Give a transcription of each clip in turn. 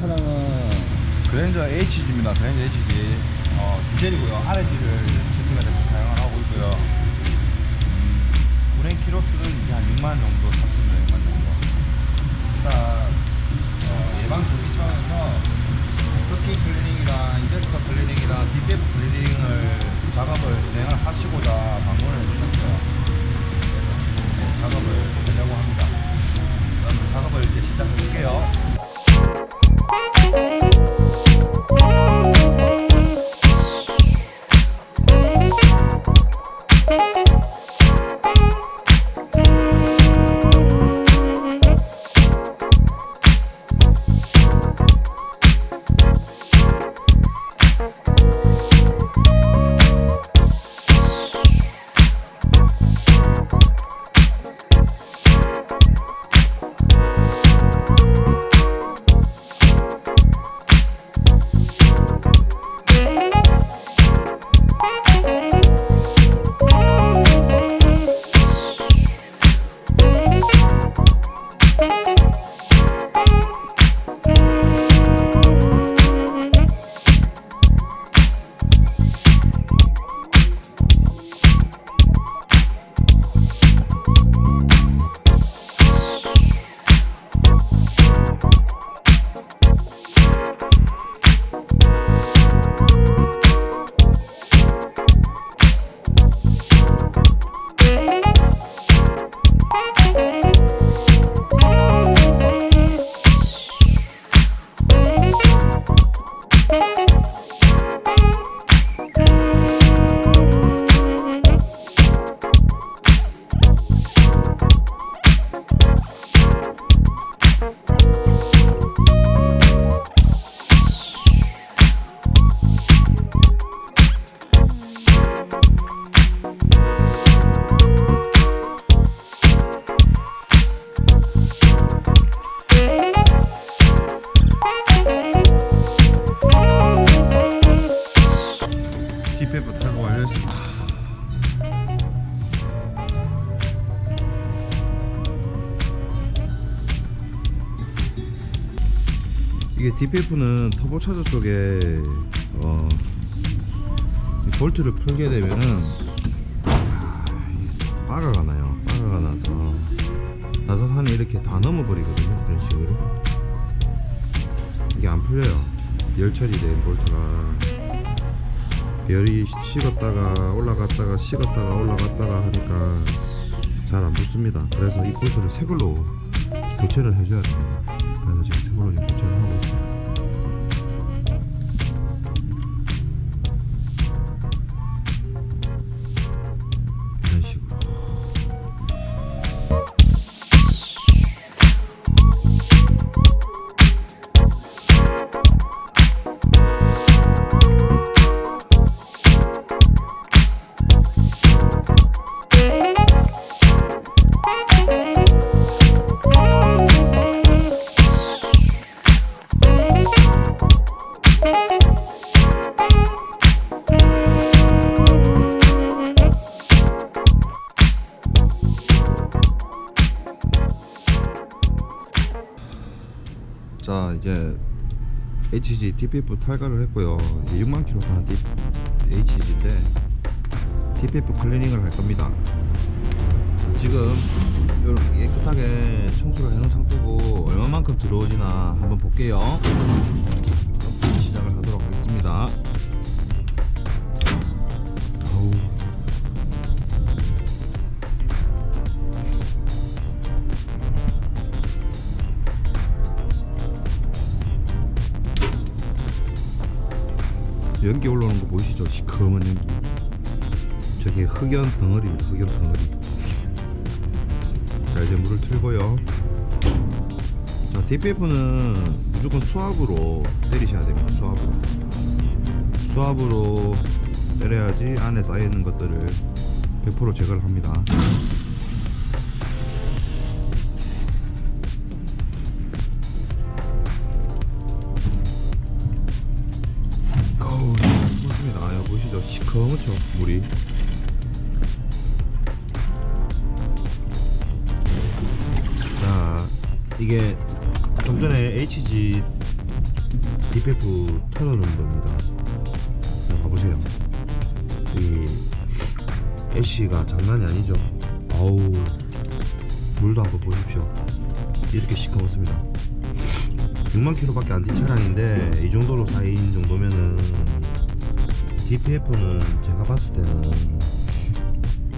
차량은 그랜저 HG입니다. 그랜저 HG. 어, 디젤이고요. RG를 세팅해서 사용을 하고 있고요. 음, 운행 키로수는 이제 한 6만 정도 탔습니다. 이게 DPF는 터보차저 쪽에 어, 이 볼트를 풀게 되면은 아, 이 빠가가 나요. 빠가가 나서 나사산이 이렇게 다 넘어버리거든요. 이런 식으로 이게 안 풀려요. 열 처리된 볼트가 열이 식었다가 올라갔다가 식었다가 올라갔다가 하니까 잘 안 붙습니다. 그래서 이 볼트를 새 걸로 교체를 해줘야 됩니다. 그래서 지금 새 걸로 지금 자 이제 HG DPF 탈가를 했고요. 이제 6만 킬로 타는 HG인데 DPF 클리닝을 할 겁니다. 지금 이렇게 깨끗하게 청소를 해놓은 상태고 얼마만큼 들어오지나 한번 볼게요. 시작을 하도록 하겠습니다. 연기 올라오는 거 보이시죠? 시커먼 연기. 저게 흑연 덩어리입니다. 흑연 덩어리. 자 이제 물을 틀고요. 자 DPF는 무조건 수압으로 때리셔야 됩니다. 수압으로. 수압으로 때려야지 안에 쌓여 있는 것들을 100% 제거를 합니다. 아, 보이시죠? 시커멓죠, 물이. 자, 이게 좀 전에 HG DPF 털어놓은 겁니다. 자, 봐보세요. 이 애쉬가 장난이 아니죠. 아우 물도 한번 보십시오. 이렇게 시커멓습니다. 6만 킬로밖에 안뛴 차량인데 이 정도로 4인 정도면은 DPF는 제가 봤을 때는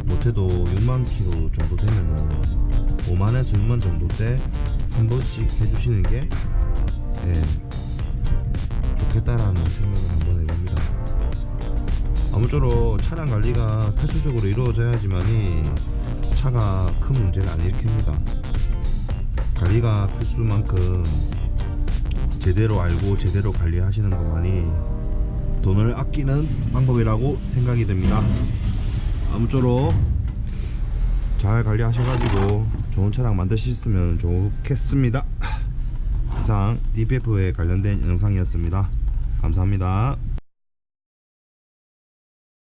못해도 6만 킬로 정도 되면은 5만에서 6만 정도 때 한 번씩 해주시는 게 예, 좋겠다라는 생각을 한번 해봅니다. 아무쪼록 차량 관리가 필수적으로 이루어져야지만이 차가 큰 문제를 안 일으킵니다. 관리가 필수만큼 제대로 알고 제대로 관리하시는 것만이 돈을 아끼는 방법이라고 생각이 됩니다. 아무쪼록 잘 관리하셔가지고 좋은 차량 만드셨으면 좋겠습니다. 이상 DPF에 관련된 영상이었습니다. 감사합니다.